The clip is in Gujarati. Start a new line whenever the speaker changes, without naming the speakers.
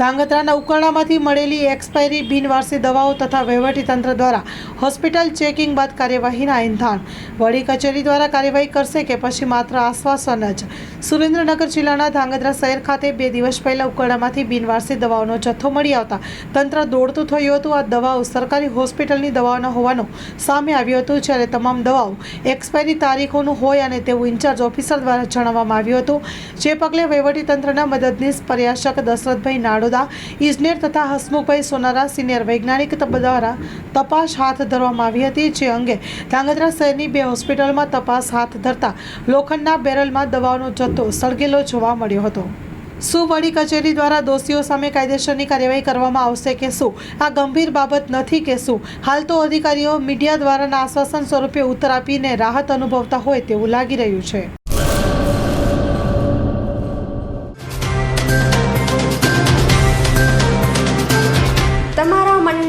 ધાંગધ્રાના ઉકાળામાંથી મળેલી એક્સપાયરી બિનવારસી દવાઓ તથા વહીવટીતંત્ર દ્વારા હોસ્પિટલ ચેકિંગ બાદ કાર્યવાહીના એંધાણ વડી કચેરી દ્વારા કાર્યવાહી કરશે કે પછી માત્ર આશ્વાસન જ? સુરેન્દ્રનગર જિલ્લાના ધાંગધ્રા શહેર ખાતે બે દિવસ પહેલા ઉકાળામાંથી બિનવારસી દવાઓનો જથ્થો મળી આવતા તંત્ર દોડતું થયું હતું. આ દવાઓ સરકારી હોસ્પિટલની દવાઓના હોવાનું સામે આવ્યું હતું, જ્યારે તમામ દવાઓ એક્સપાયરી તારીખોનું હોય અને તેવું ઇન્ચાર્જ ઓફિસર દ્વારા જણાવવામાં આવ્યું હતું. જે પગલે વહીવટીતંત્રના મદદનીશ પર્યાશક દશરથભાઈ નાડોદા ઇજનેર તથા હસમુખભાઈ સોનારા સિનિયર વૈજ્ઞાનિક દ્વારા તપાસ હાથ ધરવામાં આવી હતી, જે અંગે ધાંગધ્રા શહેરની બે હોસ્પિટલમાં તપાસ હાથ ધરતા લોખંડના બેરલમાં દવાઓનો જથ્થો સળગેલો જોવા મળ્યો હતો. શું વડી કચેરી દ્વારા દોષીઓ સામે કાયદેસરની કાર્યવાહી કરવામાં આવશે કે શું? આ ગંભીર બાબત નથી કે શું? હાલ તો અધિકારીઓ મીડિયા દ્વારાના આશ્વાસન સ્વરૂપે ઉત્તર આપીને રાહત અનુભવતા હોય તેવું લાગી રહ્યું છે.